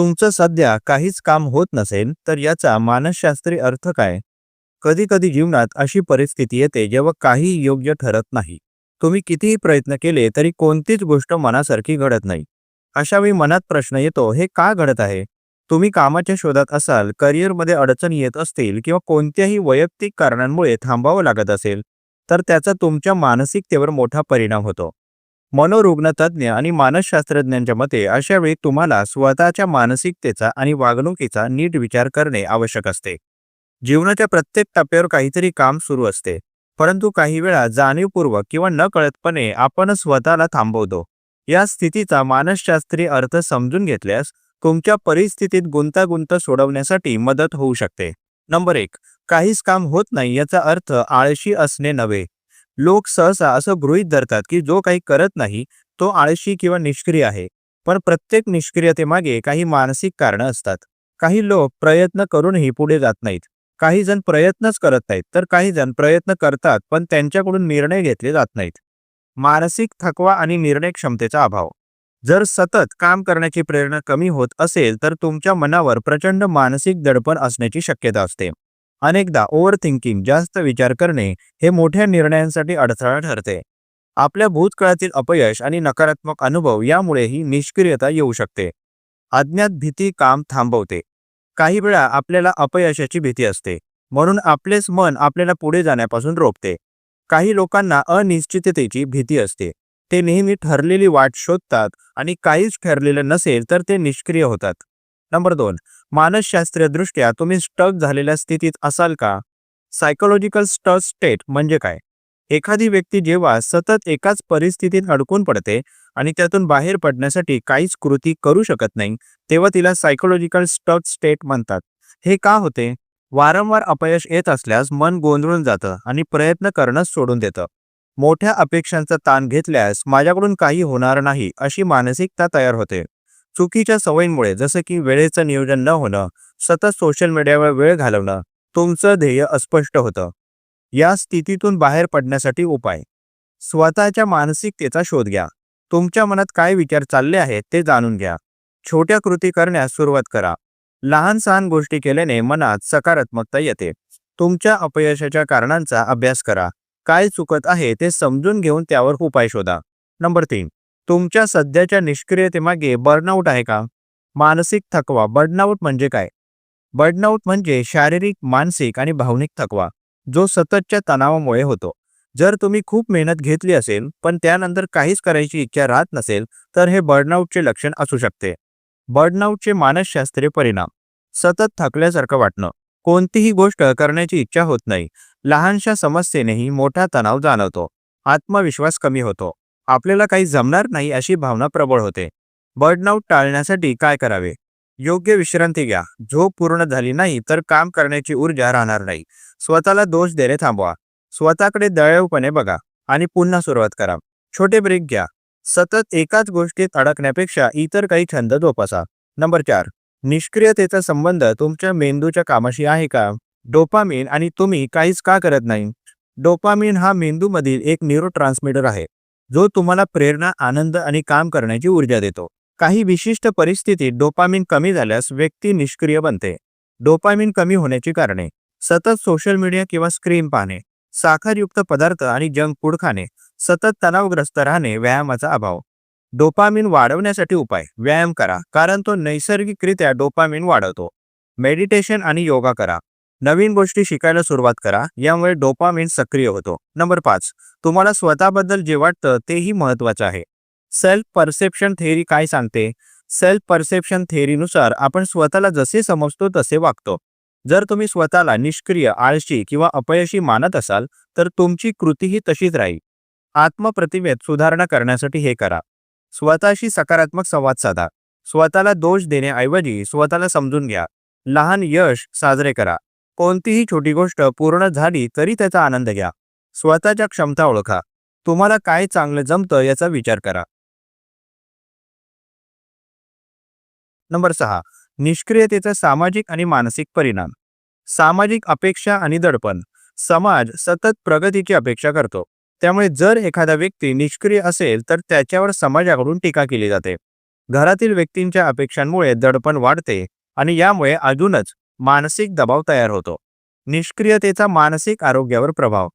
तुमचं सध्या काहीच काम होत नसेल तर याचा मानसशास्त्रीय अर्थ काय? कधी कधी जीवनात अशी परिस्थिती येते जेव्हा काही योग्य ठरत नाही. तुम्ही कितीही प्रयत्न केले तरी कोणतीच गोष्ट मनासारखी घडत नाही. अशावेळी मनात प्रश्न येतो हे का घडत आहे? तुम्ही कामाच्या शोधात असाल करिअरमध्ये अडचण येत असतील किंवा कोणत्याही वैयक्तिक कारणांमुळे थांबावं लागत असेल तर त्याचा तुमच्या मानसिकतेवर मोठा परिणाम होतो. मनोरुग्ण तज्ज्ञ आणि मानसशास्त्रज्ञांच्या मते अशा वेळी तुम्हाला स्वतःच्या मानसिकतेचा आणि वागणुकीचा नीट विचार करणे आवश्यक असते. जीवनाच्या प्रत्येक टप्प्यावर काहीतरी काम सुरू असते परंतु काही वेळा जाणीवपूर्वक किंवा नकळतपणे आपण स्वतःला थांबवतो. या स्थितीचा मानसशास्त्रीय अर्थ समजून घेतल्यास तुमच्या परिस्थितीत गुंतागुंत सोडवण्यासाठी मदत होऊ शकते. नंबर एक काहीच काम होत नाही याचा अर्थ आळशी असणे नव्हे. लोक सहसा असं गृहीत धरतात की जो काही करत नाही तो आळशी किंवा निष्क्रिय आहे. पण प्रत्येक निष्क्रियतेमागे काही मानसिक कारणं असतात. काही लोक प्रयत्न करूनही पुढे जात नाहीत. काही जण प्रयत्नच करत नाहीत तर काही जण प्रयत्न करतात पण त्यांच्याकडून निर्णय घेतले जात नाहीत. मानसिक थकवा आणि निर्णय क्षमतेचा अभाव. जर सतत काम करण्याची प्रेरणा कमी होत असेल तर तुमच्या मनावर प्रचंड मानसिक दडपण असण्याची शक्यता असते. अनेकदा ओव्हर थिंकिंग जास्त विचार करणे हे मोठ्या निर्णयांसाठी अडथळा ठरते. आपल्या भूतकाळातील अपयश आणि नकारात्मक अनुभव यामुळेही निष्क्रियता येऊ शकते. अज्ञात भीती काम थांबवते. काही वेळा आपल्याला अपयशाची भीती असते म्हणून आपलेच मन आपल्याला पुढे जाण्यापासून रोखते. काही लोकांना अनिश्चिततेची भीती असते. ते नेहमी ठरलेली वाट शोधतात आणि काहीच ठरलेलं नसेल तर ते निष्क्रिय होतात. नंबर दोन मानसशास्त्रीय दृष्ट्या तुम्ही स्टक झालेल्या स्थितीत असाल का? सायकोलॉजिकल स्टक स्टेट म्हणजे काय? एखादी व्यक्ती जेव्हा सतत एकाच परिस्थितीत अडकून पडते आणि त्यातून बाहेर पडण्यासाठी काहीच कृती करू शकत नाही तेव्हा तिला सायकोलॉजिकल स्टक स्टेट म्हणतात. हे का होते? वारंवार अपयश येत असल्यास मन गोंधळून जातं आणि प्रयत्न करणंच सोडून देतं. मोठ्या अपेक्षांचा ताण घेतल्यास माझ्याकडून काही होणार नाही अशी मानसिकता तयार होते. चुकीच्या सवयींमुळे जसं की वेळेचं नियोजन न होणं सतत सोशल मीडियावर वेळ घालवणं तुमचं ध्येय अस्पष्ट होतं. या स्थितीतून बाहेर पडण्यासाठी उपाय. स्वतःच्या मानसिकतेचा शोध घ्या. तुमच्या मनात काय विचार चालले आहेत ते जाणून घ्या. छोट्या कृती करण्यास सुरुवात करा. लहान सहान गोष्टी केल्याने मनात सकारात्मकता येते. तुमच्या अपयशाच्या कारणांचा अभ्यास करा. काय चुकत आहे ते समजून घेऊन त्यावर उपाय शोधा. नंबर तीन. तुमच्या सध्याच्या निष्क्रियतेमागे बर्नआउट आहे का? मानसिक थकवा. बर्नआउट म्हणजे काय? बर्नआउट म्हणजे शारीरिक मानसिक आणि भावनिक थकवा जो सततच्या तणावामुळे होतो. जर तुम्ही खूप मेहनत घेतली असेल पण त्यानंतर काहीच करायची इच्छा राहत नसेल तर हे बर्नआउटचे लक्षण असू शकते. बर्नआउटचे मानसशास्त्रीय परिणाम. सतत थकल्यासारखं वाटणं. कोणतीही गोष्ट करण्याची इच्छा होत नाही. लहानशा समस्येनेही मोठा तणाव जाणवतो. आत्मविश्वास कमी होतो. आपल्याला काही जमणार नाही अशी भावना प्रबळ होते. बर्नआउट टाळण्यासाठी काय करावे? योग्य विश्रांती घ्या. झोप पूर्ण झाली नाही तर काम करण्याची ऊर्जा राहणार नाही. स्वतःला दोष देणे थांबवा. स्वतःकडे दयाळूपणे बघा आणि पुन्हा सुरुवात करा. छोटे ब्रेक घ्या. सतत एकाच गोष्टीत अडकण्यापेक्षा इतर काही छंद जोपासा. नंबर चार. निष्क्रियतेचा संबंध तुमच्या मेंदूच्या कामाशी आहे का? डोपामिन आणि तुम्ही काहीच का करत नाही? डोपामिन हा मेंदूमधील एक न्यूरो आहे. जो तुम्हाला प्रेरणा आनंद आणि काम करण्याची ऊर्जा देतो. काही विशिष्ट परिस्थितीत डोपामिन कमी झाल्यास व्यक्ती निष्क्रिय बनते. डोपामिन कमी होण्याची कारणे सतत सोशल मीडिया किंवा स्क्रीन पाहणे साखरयुक्त पदार्थ आणि जंक फूड खाणे सतत तणावग्रस्त राहणे व्यायामाचा अभाव. डोपामिन वाढवण्यासाठी उपाय व्यायाम करा कारण तो नैसर्गिकरित्या डोपामिन वाढवतो. मेडिटेशन आणि योगा करा. नवीन गोष्टी शिकायला सुरुवात करा. यामुळे डोपामिन सक्रिय होतो. नंबर पाच. तुम्हाला स्वतःबद्दल जे वाटतं तेही महत्वाचं आहे. सेल्फ परसेप्शन थेअरी काय सांगते? सेल्फ परसेप्शन थेअरीनुसार आपण स्वतःला जसे समजतो तसे वागतो. जर तुम्ही स्वतःला निष्क्रिय आळशी किंवा अपयशी मानत असाल तर तुमची कृतीही तशीच राहील. आत्मप्रतिमेत सुधारणा करण्यासाठी हे करा. स्वतःशी सकारात्मक संवाद साधा. स्वतःला दोष देण्याऐवजी स्वतःला समजून घ्या. लहान यश साजरे करा. कोणतीही छोटी गोष्ट पूर्ण झाली तरी त्याचा आनंद घ्या. स्वतःच्या क्षमता ओळखा. तुम्हाला काय चांगलं जमतं याचा विचार करा. नंबर सहा. निष्क्रियतेचा सामाजिक आणि मानसिक परिणाम. सामाजिक अपेक्षा आणि दडपण. समाज सतत प्रगतीची अपेक्षा करतो. त्यामुळे जर एखादा व्यक्ती निष्क्रिय असेल तर त्याच्यावर समाजाकडून टीका केली जाते. घरातील व्यक्तींच्या अपेक्षांमुळे दडपण वाढते आणि यामुळे अजूनच मानसिक दबाव तयार होतो. निष्क्रियतेचा मानसिक आरोग्यावर प्रभाव.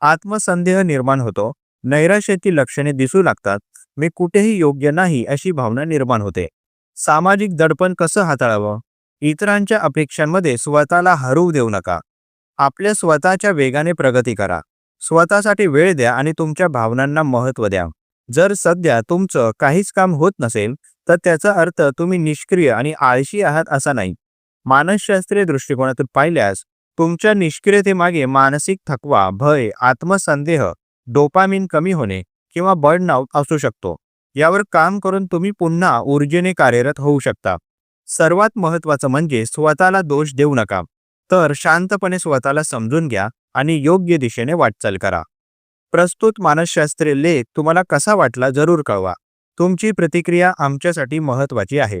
आत्मसंदेह निर्माण होतो. नैराश्याची लक्षणे दिसू लागतात. मी कुठेही योग्य नाही अशी भावना निर्माण होते. सामाजिक दडपण कसं हाताळावं? इतरांच्या अपेक्षांमध्ये स्वतःला हरवू देऊ नका. आपल्या स्वतःच्या वेगाने प्रगती करा. स्वतःसाठी वेळ द्या आणि तुमच्या भावनांना महत्त्व द्या. जर सध्या तुमचं काहीच काम होत नसेल तर त्याचा अर्थ तुम्ही निष्क्रिय आणि आळशी आहात असा नाही. मानसशास्त्रीय दृष्टिकोनातून पाहिल्यास तुमच्या निष्क्रियतेमागे मानसिक थकवा भय आत्मसंदेह डोपामिन कमी होणे किंवा बर्नआउट असू शकतो. यावर काम करून तुम्ही पुन्हा ऊर्जेने कार्यरत होऊ शकता. सर्वात महत्त्वाचं म्हणजे स्वतःला दोष देऊ नका. तर शांतपणे स्वतःला समजून घ्या आणि योग्य दिशेने वाटचाल करा. प्रस्तुत मानसशास्त्रीय लेख तुम्हाला कसा वाटला जरूर कळवा. तुमची प्रतिक्रिया आमच्यासाठी महत्त्वाची आहे.